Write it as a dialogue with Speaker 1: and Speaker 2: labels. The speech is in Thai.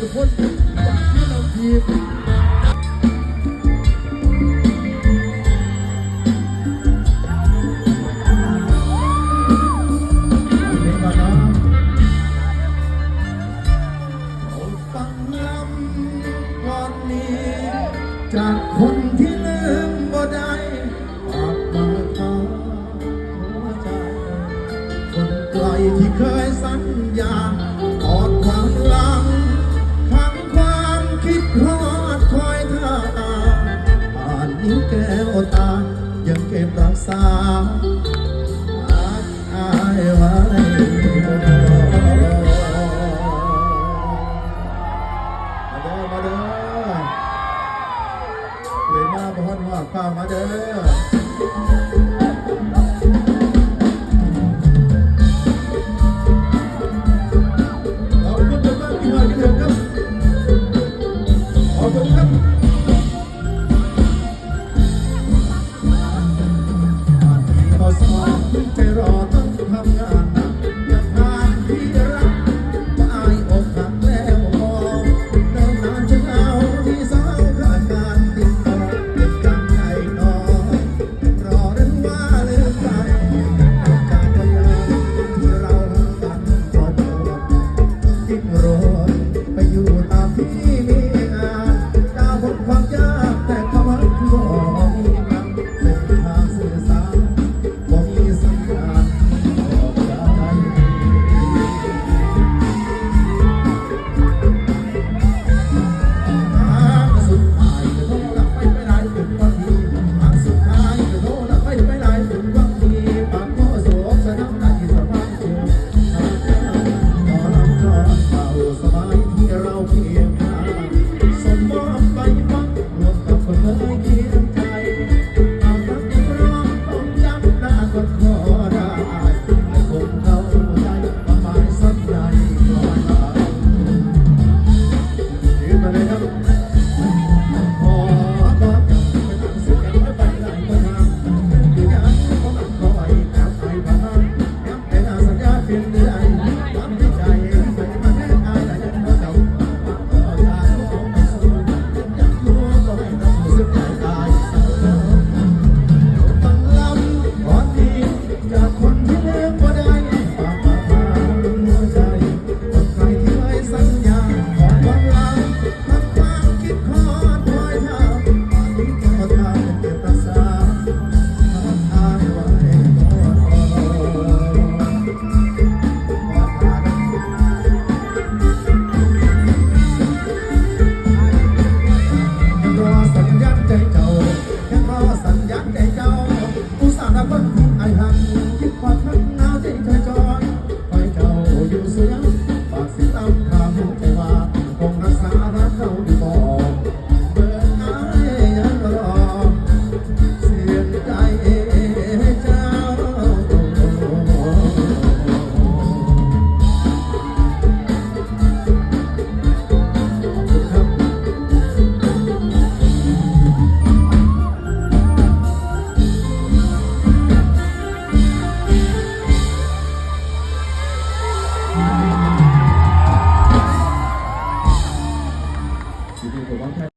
Speaker 1: ทุกคนจากที่เราทีมจากคนที่ลืมบ่ได้ออบมาทางหัวใจคนไกลที่เคย อาอาไว สัญญาใจเจ้าผู้สาวนับเบิ้ลไอ้หักคิดความ